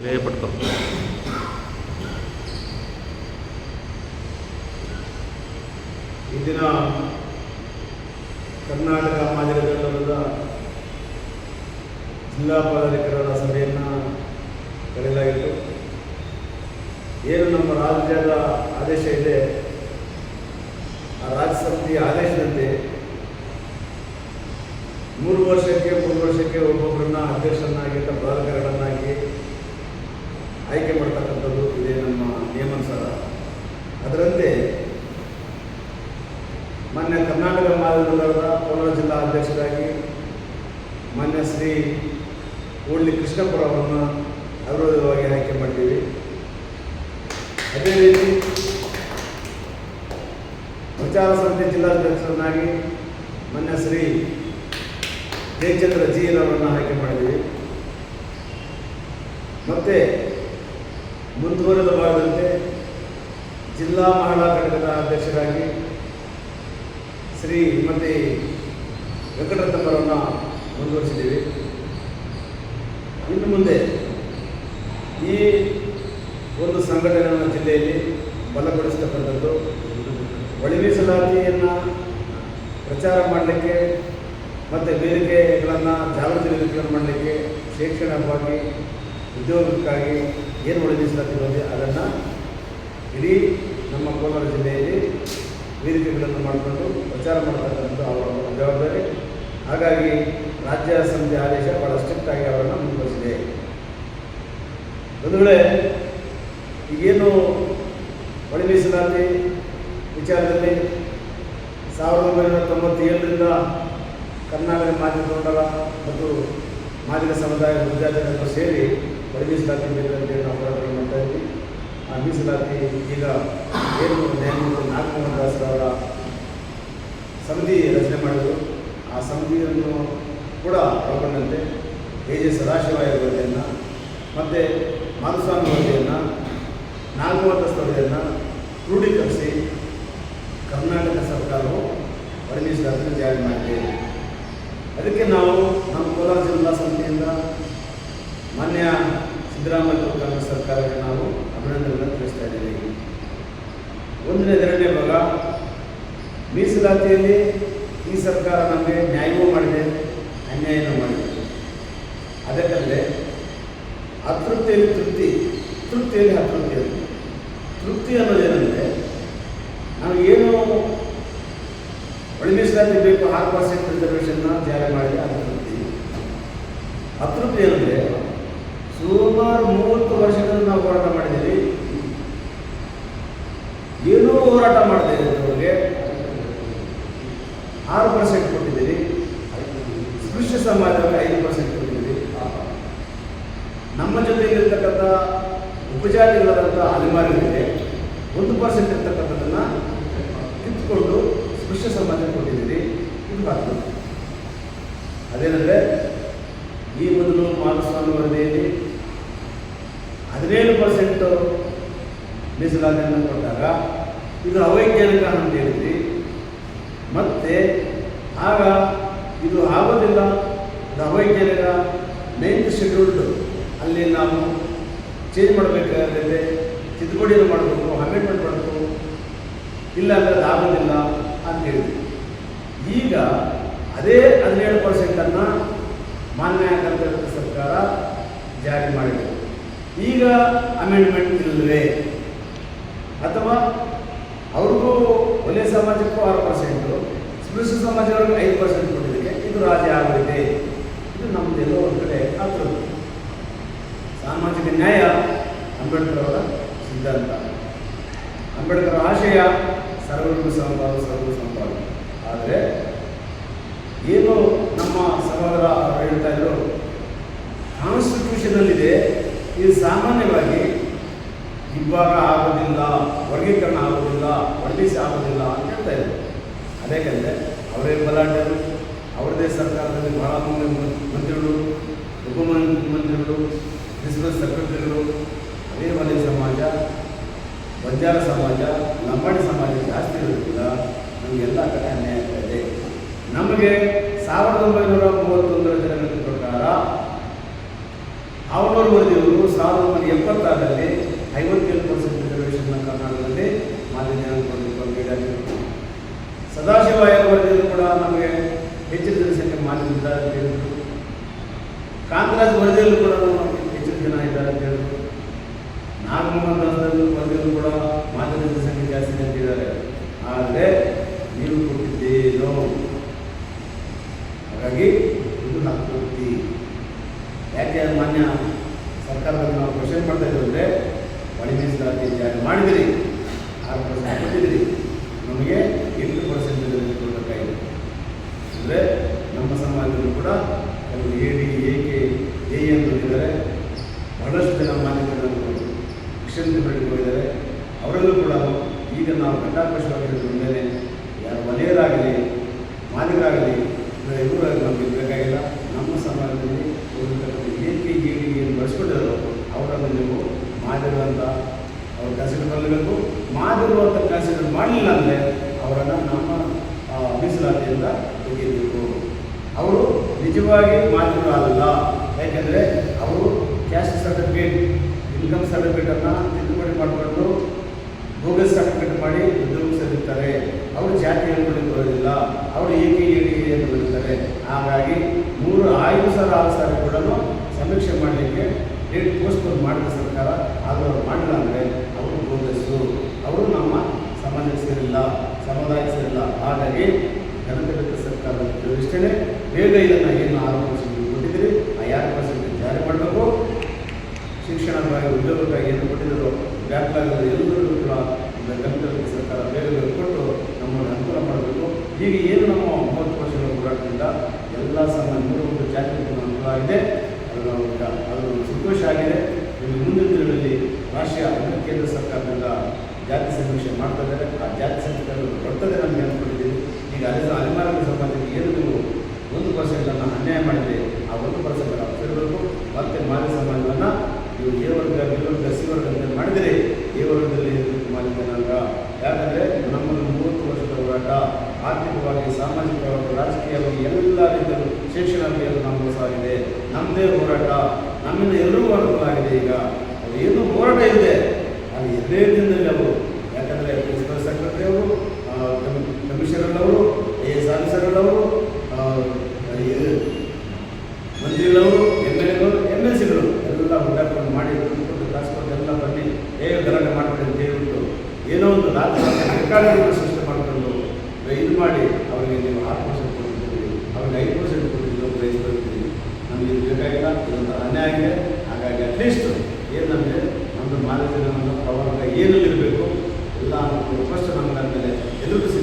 ಪಟ್ಕೋ ಇಂದಿನ ಕರ್ನಾಟಕ ಮಾದಿಗದ ಜಿಲ್ಲಾ ಪದಾಧಿಕಾರಿಗಳ ಸಭೆಯನ್ನು ಕರೆಯಲಾಗಿತ್ತು. ಏನು ನಮ್ಮ ರಾಜ್ಯದ ಆದೇಶ ಇದೆ, ಆ ರಾಜ್ಯ ಸಮಿತಿಯ ಆದೇಶದಂತೆ ಮೂರು ವರ್ಷಕ್ಕೆ ಮೂರು ವರ್ಷಕ್ಕೆ ಒಬ್ಬೊಬ್ಬರನ್ನ ಅಧ್ಯಕ್ಷರನ್ನಾಗಿ ಅಂತ ಪದಾಧಿಕಾರಿಗಳನ್ನಾಗಿ ಆಯ್ಕೆ ಮಾಡ್ತಕ್ಕಂಥದ್ದು ಇದೇ ನಮ್ಮ ನಿಯಮಾನುಸಾರ. ಅದರಂತೆ ಮಾನ್ಯ ಕರ್ನಾಟಕ ಮಾದಿಗರ ಕೋಲಾರ ಜಿಲ್ಲಾ ಅಧ್ಯಕ್ಷರಾಗಿ ಮಾನ್ಯ ಶ್ರೀ ಓಳ್ಳಿ ಕೃಷ್ಣಪ್ಪರ ಅವರನ್ನು ಅವಿರೋಧವಾಗಿ ಆಯ್ಕೆ ಮಾಡಿದ್ದೀವಿ. ಅದೇ ರೀತಿ ಪ್ರಚಾರ ಸಮಿತಿ ಜಿಲ್ಲಾಧ್ಯಕ್ಷರನ್ನಾಗಿ ಮಾನ್ಯ ಶ್ರೀ ಜಯಚಂದ್ರ ಜಿ ಅವರನ್ನು ಆಯ್ಕೆ ಮಾಡಿದ್ದೀವಿ. ಮತ್ತೆ ಮುಂದುವರೆದ ಭಾಗದಂತೆ ಜಿಲ್ಲಾ ಮಹಿಳಾ ಘಟಕದ ಅಧ್ಯಕ್ಷರಾಗಿ ಶ್ರೀ ಶ್ರೀಮತಿ ವೆಂಕಟರತ್ನವರನ್ನು ಮುಂದುವರಿಸಿದ್ದೀವಿ. ಇನ್ನು ಮುಂದೆ ಈ ಒಂದು ಸಂಘಟನೆಯನ್ನು ಜಿಲ್ಲೆಯಲ್ಲಿ ಬಲಪಡಿಸತಕ್ಕಂಥದ್ದು ಒಳ ಮೀಸಲಾತಿಯನ್ನು ಪ್ರಚಾರ ಮಾಡಲಿಕ್ಕೆ ಮತ್ತು ವೇದಿಕೆಗಳನ್ನು ಜಾಗೃತಿ ವೇದಿಕೆಗಳನ್ನು ಮಾಡಲಿಕ್ಕೆ ಶೈಕ್ಷಣಿಕವಾಗಿ ಉದ್ಯೋಗಕ್ಕಾಗಿ ಏನು ಬಂದಿದೆ ಅದನ್ನು ಇಡೀ ನಮ್ಮ ಕೋಲಾರ ಜಿಲ್ಲೆಯಲ್ಲಿ ವೇದಿಕೆಗಳನ್ನು ಮಾಡಿಕೊಂಡು ಪ್ರಚಾರ ಮಾಡ್ತಕ್ಕಂಥ ಅವರ ಜವಾಬ್ದಾರಿ. ಹಾಗಾಗಿ ರಾಜ್ಯ ಸಮಿತಿ ಆದೇಶ ಭಾಳ ಸ್ಟ್ರಿಕ್ಟಾಗಿ ಅವರನ್ನು ಮುಂದುವರಿಸಿದೆ. ಒಂದು ವೇಳೆ ಈಗೇನು ಒಳ ಮೀಸಲಾತಿ ವಿಚಾರದಲ್ಲಿ ಸಾವಿರದ ಒಂಬೈನೂರ ತೊಂಬತ್ತೇಳರಿಂದ ಕರ್ನಾಟಕ ಮಾಜಿ ತೊಂಡರ ಮತ್ತು ಮಾದಿಗ ಸಮುದಾಯ ವಿದ್ಯಾರ್ಥಿಗಳನ್ನು ಸೇರಿ ಒಳ ಮೀಸಲಾತಿ ಅಂತೇಳಿ ನಾವು ಹೋರಾಟ ಮಾಡ್ತಾ ಇದ್ವಿ. ಆ ಮೀಸಲಾತಿ ಈಗ ಏನು ನ್ಯಾಯಮೂರ್ತಿ ನಾಗಮೋಹನ್ ದಾಸರವರ ಸಮಿತಿ ರಚನೆ ಮಾಡಿದರು. ಆ ಸಮಿತಿಯನ್ನು ಕೂಡ ಒಳಗೊಂಡಂತೆ ಎ ಜೆ ಸದಾಶಿವಾಯ ವರದಿಯನ್ನು ಮತ್ತು ಮಾಧುಸ್ವಾಮಿ ವರದಿಯನ್ನು ನಾಲ್ಕುವಂತ ವರದಿಯನ್ನು ಕ್ರೋಢೀಕರಿಸಿ ಕರ್ನಾಟಕ ಸರ್ಕಾರವು ಒಳ ಮೀಸಲಾತಿಯನ್ನು ಜಾರಿ ಮಾಡಿದೆ. ಅದಕ್ಕೆ ನಾವು ನಮ್ಮ ಕೋಲಾರ ಜಿಲ್ಲಾ ಸಮಿತಿಯಿಂದ ಕಾಂಗ್ರೆಸ್ ಸರ್ಕಾರಕ್ಕೆ ನಾವು ಅಭಿನಂದನೆಗಳನ್ನು ತಿಳಿಸ್ತಾ ಇದ್ದೀವಿ. ಒಂದನೇ ಎರಡನೇ ಭಾಗ, ಮೀಸಲಾತಿಯಲ್ಲಿ ಈ ಸರ್ಕಾರ ನಮಗೆ ನ್ಯಾಯವೂ ಮಾಡಿದೆ, ಅನ್ಯಾಯನೂ ಮಾಡಿದೆ. ಅದಕ್ಕಲ್ಲದೆ ಅತೃಪ್ತಿಯಲ್ಲಿ ತೃಪ್ತಿ, ತೃಪ್ತಿಯಲ್ಲಿ ಅತೃಪ್ತಿ ಅಂತ. ತೃಪ್ತಿ ಅನ್ನೋದೇನೆಂದರೆ ನಾವು ಏನು ಒಳ ಮೀಸಲಾತಿ ಬೇಕು ಆರು ಪರ್ಸೆಂಟ್ ರಿಸರ್ವೇಷನ್ನ ಜಾರಿ ಮಾಡಿದೆ ಅದು ತೃಪ್ತಿ. ಅತೃಪ್ತಿ ಏನಂದರೆ, ಸುಮಾರು ಮೂವತ್ತು ವರ್ಷಗಳಿಂದ ಹೋರಾಟ ಮಾಡಿದ್ದೀವಿ ಏನೂ ಹೋರಾಟ ಮಾಡಿದೆ ಅವ್ರಿಗೆ ಆರು ಪರ್ಸೆಂಟ್ ಕೊಟ್ಟಿದ್ದೀರಿ. ಸ್ಪೃಶ್ಯ ಸಮಾಜಕ್ಕೆ ಐದು ಪರ್ಸೆಂಟ್ ಕೊಟ್ಟಿದ್ದೀರಿ. ನಮ್ಮ ಜೊತೆಗಿರ್ತಕ್ಕಂಥ ಉಪಜಾತಿಗಳಾದಂಥ ಅಲೆಮಾರಿಗಳಿಗೆ ಒಂದು ಪರ್ಸೆಂಟ್ ಇರ್ತಕ್ಕಂಥದ್ದನ್ನು ಕಿತ್ಕೊಂಡು ಸ್ಪೃಶ್ಯ ಸಮಾಜಕ್ಕೆ ಕೊಟ್ಟಿದ್ದೀರಿ. ಇದು ಬಾರ್ದು ಅದೇನೆಂದರೆ ಈ ಮೊದಲು ಮಾಧುಸ್ವಾಮಿ ವರದಿಯಲ್ಲಿ ಹದಿನೇಳು ಪರ್ಸೆಂಟು ಮೀಸಲಾತಿಯನ್ನು ಕೊಟ್ಟಾಗ ಇದು ಅವೈಜ್ಞಾನಿಕ ಅಂತ ಹೇಳಿದ್ವಿ ಮತ್ತೆ ಆಗ ಇದು ಆಗೋದಿಲ್ಲ. ಇದು ಅವೈಜ್ಞಾನಿಕ ನೈನ್ತ್ ಶೆಡ್ಯೂಲ್ಡ್ ಅಲ್ಲಿ ನಾವು ಚೇಂಜ್ ಮಾಡಬೇಕಾದ್ರೆ ತಿದ್ದುಪಡಿಯನ್ನು ಮಾಡಬೇಕು ಅಮೆಂಡ್ಮೆಂಟ್ ಮಾಡಬೇಕು. ಇಲ್ಲ ಅಂದರೆ ಅದು ಆಗೋದಿಲ್ಲ ಅಂತ ಹೇಳಿದ್ವಿ ಈಗ ಅದೇ ಹದಿನೇಳು ಪರ್ಸೆಂಟನ್ನು ಮಾನ್ಯ ಕರ್ನಾಟಕ ಸರ್ಕಾರ ಜಾರಿ ಮಾಡಿದೆ. ಈಗ ಅಮೆಂಡ್ಮೆಂಟ್ ಇಲ್ಲವೇ ಅಥವಾ ಅವ್ರಿಗೂ ಒಲೆ ಸಮಾಜಕ್ಕೂ ಆರು ಪರ್ಸೆಂಟು ಸ್ಪೃಶ್ಯ ಸಮಾಜದವ್ರಿಗೆ ಐದು ಪರ್ಸೆಂಟ್ ಕೊಟ್ಟಿದ್ದಕ್ಕೆ ಇದು ರಾಜ್ಯ ಆಗಲಿದೆ ಇದು ನಮ್ಮದೆಲ್ಲೋ ಒಂದು ಕಡೆ ಆಗ್ತದೆ. ಸಾಮಾಜಿಕ ನ್ಯಾಯ, ಅಂಬೇಡ್ಕರ್ ಅವರ ಸಿದ್ಧಾಂತ. ಅಂಬೇಡ್ಕರ್ ಆಶಯ ಸರ್ವರಿಗೂ ಸಂಪಾದ ಸರ್ವರಿಗೂ ಸಂಪಾದ ಆದರೆ ಏನು ನಮ್ಮ ಸಹೋದರ ಹೇಳ್ತಾ ಇದ್ರು ಕಾನ್ಸ್ಟಿಟ್ಯೂಷನಲ್ಲಿದೆ ಇದು ಸಾಮಾನ್ಯವಾಗಿ ವಿಭಾಗ ಆಗೋದಿಲ್ಲ, ವರ್ಗೀಕರಣ ಆಗೋದಿಲ್ಲ ವರ್ಗೀಸಿ ಆಗೋದಿಲ್ಲ ಅಂತ ಹೇಳ್ತಾ ಇದ್ರು ಅದೇಕೆಂದರೆ ಅವರೇ ಬಲಾಢ್ಯರು, ಅವರದೇ ಸರ್ಕಾರದಲ್ಲಿ ಬಹಳ ಮುಂದೆ ಮಂತ್ರಿಗಳು, ಉಪಮುಖ್ಯಮಂತ್ರಿಗಳು ಪ್ರಿನ್ಸಿಪಲ್ ಸೆಕ್ರೆಟರಿಗಳು, ಅದೇ ಸಮಾಜ, ಬಂಜಾರ ಸಮಾಜ, ಲಂಬಾಣಿ ಸಮಾಜ ಜಾಸ್ತಿ ಇರೋದ್ರಿಂದ ನಮಗೆಲ್ಲ ಕಡೆ ಅನ್ಯಾಯ ಆಗ್ತಾ ಇದೆ. ನಮಗೆ ಸಾವಿರದ ಒಂಬೈನೂರ ಮೂವತ್ತೊಂದರ ಅವನವರು ವರದಿಯವರು ಸಾವಿರದ ಒಂಬೈನೂರ ಎಪ್ಪತ್ತಾರರಲ್ಲಿ ಐವತ್ತೇಳು ಪರ್ಸೆಂಟ್ ರಿಸರ್ವೇಷನ್ನ ಕರ್ನಾಟಕದಲ್ಲಿ ಮಾಲಿನ್ಯ ಕೊಡಲಿಕ್ಕೆ ಸದಾಶಿವಾಯರ ವರದಿಯಲ್ಲೂ ಕೂಡ ನಮಗೆ ಹೆಚ್ಚಿನ ಜನಸಂಖ್ಯೆ ಅಂತ ಹೇಳಿದ್ರು. ಕಾಂತರಾಜ್ ವರದಿಯಲ್ಲೂ ಕೂಡ ನಮಗೆ ಹೆಚ್ಚಿನ ಜನ ಇದ್ದಾರೆ ಅಂತ ಹೇಳಿದರು. ನಾಗಮೋಹನ್ ದಾಸದಲ್ಲಿ ವರದಿಯಲ್ಲೂ ಕೂಡ ಮಾನ್ಯ ಜನಸಂಖ್ಯೆ ಜಾಸ್ತಿ ಅಂತ ಆದರೆ ನೀವು ಕೊಟ್ಟಿದ್ದೇನೋ ಹಾಗಾಗಿ ಇದು ಹಕ್ಕುತ್ತಿ ಯಾಕೆ ಮಾನ್ಯ ಸರ್ಕಾರದಲ್ಲಿ ನಾವು ಕ್ವಶನ್ ಮಾಡ್ತಾ ಇದ್ದೀವಿ ಅಂದರೆ ಒಳ ಮೀಸಲಾತಿ ಜಾರಿ ಮಾಡಿದಿರಿ ಆರು ಪರ್ಸೆಂಟ್ ಕೊಟ್ಟಿದ್ದೀರಿ, ನಮಗೆ ಎಂಟು ಪರ್ಸೆಂಟ್ ಕೊಡಬೇಕಾಗಿದೆ ಅಂದರೆ ನಮ್ಮ ಸಮಾಜದಲ್ಲೂ ಕೂಡ ಕೆಲವು ಎ ಡಿ ಏಕೆ ಎ ಎನ್ ಬಂದಿದ್ದಾರೆ ಬಹಳಷ್ಟು ಜನ ಮಾನ್ಯತೆಗಳನ್ನು ಶಿಕ್ಷಣಕ್ಕೆ ಬೆಳೆದು ಹೋಗಿದ್ದಾರೆ ಅವರಲ್ಲೂ ಕೂಡ ಈಗ ನಾವು ಘಂಟಾಕರ್ಷವಾಗಿರೋದ್ರ ಮೇಲೆ ಯಾರು ವಲಯರಾಗಲಿ ಮಾಲೀಕರಾಗಲಿ ಇವರಾಗಲಿ ನಮಗೆ ಬೇಕಾಗಿಲ್ಲ ನಮ್ಮ ಸಮಾಜದಲ್ಲಿ ಇರತಕ್ಕಂಥ ಏಕೆ ಏಡಿ ಏನು ಬಳಸ್ಕೊಂಡಿದ್ದಾರೋ ಅವರನ್ನು ನೀವು ಮಾಡಿರುವಂಥ ಅವ್ರು ಕನ್ಸಿಡರ್ ಮಾಡಬೇಕು ಮಾಡಿರುವಂಥ ಕನ್ಸಿಡರ್ ಮಾಡಲಿಲ್ಲ ಅಂದರೆ ಅವರನ್ನು ನಮ್ಮ ಮೀಸಲಾತಿಯಿಂದ ತೆಗೆಯಬೇಕು. ಅವರು ನಿಜವಾಗಿ ಆಗಲ್ಲ ಯಾಕೆಂದರೆ ಅವರು ಕ್ಯಾಸ್ಟ್ ಸರ್ಟಿಫಿಕೇಟ್ ಇನ್ಕಮ್ ಸರ್ಟಿಫಿಕೇಟನ್ನು ತಿದ್ದುಪಡಿ ಮಾಡಿಕೊಂಡು ಬೋಗಸ್ ಸರ್ಟಿಫಿಕೇಟ್ ಮಾಡಿ ಉದ್ಯೋಗ ಸೇರಿರ್ತಾರೆ. ಅವರು ಜಾತಿ ಹೇಳ್ಕೊಂಡು ಬರೋದಿಲ್ಲ. ಅವರು ಏಕೆ ಏಕೆ ಅಂತ ಬರುತ್ತಾರೆ ಹಾಗಾಗಿ ಮೂರು ಐದು ಸಾವಿರ ಆರು ಸಾವಿರ ಕೂಡ ಸಮೀಕ್ಷೆ ಮಾಡಲಿಕ್ಕೆ ಡೇಟ್ ಪೋಸ್ಟ್ಪೋನ್ ಮಾಡಿದ ಸರ್ಕಾರ, ಆದರೂ ಅವ್ರು ಮಾಡಿಲ್ಲ ಅಂದರೆ ಅವರು ಬೋಗಸ್ಸು ಅವರು ನಮ್ಮ ಸಮಾಜಕ್ಕೆ ಸೇರಿಲ್ಲ ಸಮುದಾಯಕ್ಕೆ ಸೇರಿಲ್ಲ ಹಾಗಾಗಿ ಜನತೆಗತ ಸರ್ಕಾರದ ಇಷ್ಟೇ ಬೇಗ ಇದನ್ನು ಏನು ಆರು ಪರ್ಸೆಂಟ್ ಕೊಟ್ಟಿದ್ದೀರಿ ಆ ಯಾರು ಪರ್ಸೆಂಟ್ ಜಾರಿ ಮಾಡಬೇಕು? ಶಿಕ್ಷಣಕ್ಕಾಗಿ ಉದ್ಯೋಗಕ್ಕಾಗಿ ಏನು ಕೊಟ್ಟಿದ್ದರು ಬ್ಯಾಕ್ಲಾಗ್ ಎಲ್ಲರಿಗೂ ಕೂಡ ಗಂಟಲು ಸರ್ಕಾರ ಬೇಗ ಕೊಟ್ಟು ನಮ್ಮನ್ನು ಅನುಕೂಲ ಮಾಡಬೇಕು. ಈಗ ಏನು ನಮ್ಮ ಒಂಬತ್ತು ವರ್ಷಗಳ ಹೋರಾಟದಿಂದ ಎಲ್ಲ ಸಮಯ ಮೂರು ಜಾತಿ ಅನುಕೂಲ ಆಗಿದೆ. ನಾವು ಅದು ಸಂತೋಷ ಆಗಿದೆ. ಇನ್ನು ಮುಂದಿನ ದಿನಗಳಲ್ಲಿ ರಾಷ್ಟ್ರೀಯ ಅಂದರೆ ಕೇಂದ್ರ ಸರ್ಕಾರದಿಂದ ಜಾತಿ ಸಮೀಕ್ಷೆ ಮಾಡ್ತಾ ಇದ್ದಾರೆ. ಆ ಜಾತಿ ಸಮೀಕ್ಷೆ ಬರ್ತದೆ ನಮಗೆ ಅಂದ್ಕೊಂಡಿದ್ದೀವಿ ಈಗ ಅದರ ಅಲೆಮಾರಿ ಸಮಾಜಕ್ಕೆ ಏನು ನೀವು ಒಂದು ಪರ್ಸೆಂಟನ್ನು ಅನ್ಯಾಯ ಮಾಡಿದೆ ಆ ಒಂದು ಪರ್ಸೆಂಟ್ ನಾವು ಸೇರಬೇಕು. ಮತ್ತೆ ಮಾಲಿ ಸಮಾಜವನ್ನು ನೀವು ಎ ವರ್ಗ, ಬಿ ವರ್ಗ, ಸಿ ವರ್ಗ ಮಾಡಿದರೆ ಎ ವರ್ಗದಲ್ಲಿ ಇರಬೇಕು ಮಾಲಿ ಜನಾಂಗ ಯಾಕಂದರೆ ನಮ್ಮನ್ನು ಹೋರಾಟ, ಆರ್ಥಿಕವಾಗಿ, ಸಾಮಾಜಿಕವಾಗಿ, ರಾಜಕೀಯವಾಗಿ ಎಲ್ಲ ರೀತಿಯಲ್ಲೂ ಶೈಕ್ಷಣಿಕವಾಗಿ ಎಲ್ಲ ನಮ್ಮ ಸಾಗಿದೆ ನಮ್ಮದೇ ಹೋರಾಟ, ನಮ್ಮಿಂದ ಎಲ್ಲರೂ ಅನುಕೂಲ ಆಗಿದೆ ಈಗ ಏನೂ ಹೋರಾಟ ಇದೆ ಅದು ಎಲ್ಲೇ ದಿನದಲ್ಲಿ ಅವರು, ಯಾಕಂದರೆ ಪ್ರಿನ್ಸಿಪಲ್ ಸೆಕ್ರೆಟರಿ ಅವರು ಕಮಿಷನರ್ ಅವರು ಎ ಎಸ್ ಆಫೀಸರ್ ಅವರು ಮಂತ್ರಿಗಳವರು ಎಂ ಎಲ್ ಎಗಳು ಎಂ ಎಲ್ ಸಿಗಳು ಎಲ್ಲ ಹೋರಾಟವನ್ನು ಮಾಡಿ ಎಲ್ಲ ಬನ್ನಿ, ಹೇಗೆ ಗಲಾಟೆ ಮಾಡ್ತಾರೆ ಅಂತ ಹೇಳ್ಬಿಟ್ಟು ಏನೋ ಒಂದು ರಾತ್ರಿ ಸರ್ಕಾರಗಳು ಸೃಷ್ಟಿ ಮಾಡಿಕೊಂಡು ಇದು ಮಾಡಿ ಅವರಿಗೆ ನೀವು ಆರು ಪರ್ಸೆಂಟ್ ಕೊಟ್ಟಿದ್ದೀರಿ ಅವ್ರಿಗೆ ಐದು ಪರ್ಸೆಂಟ್ ಕೊಟ್ಟಿದ್ದೀವಿ ಪ್ರೈಸ್ ಬರ್ತೀವಿ ನಮಗೆ ಇದು ಬೇಕಾಗಿಲ್ಲ ಇದೊಂದು ಅನ್ಯಾಯ ಆಗಿದೆ ಹಾಗಾಗಿ ಅಟ್ಲೀಸ್ಟ್ ಏನು ನಮಗೆ ನಮ್ಮ ಪ್ರವರ್ಗ ಏನಲ್ಲಿರಬೇಕು ಎಲ್ಲ ಫಸ್ಟ್ ನಮ್ಗೆ ಮೇಲೆ ಎದುರಿಸಿದ್ದು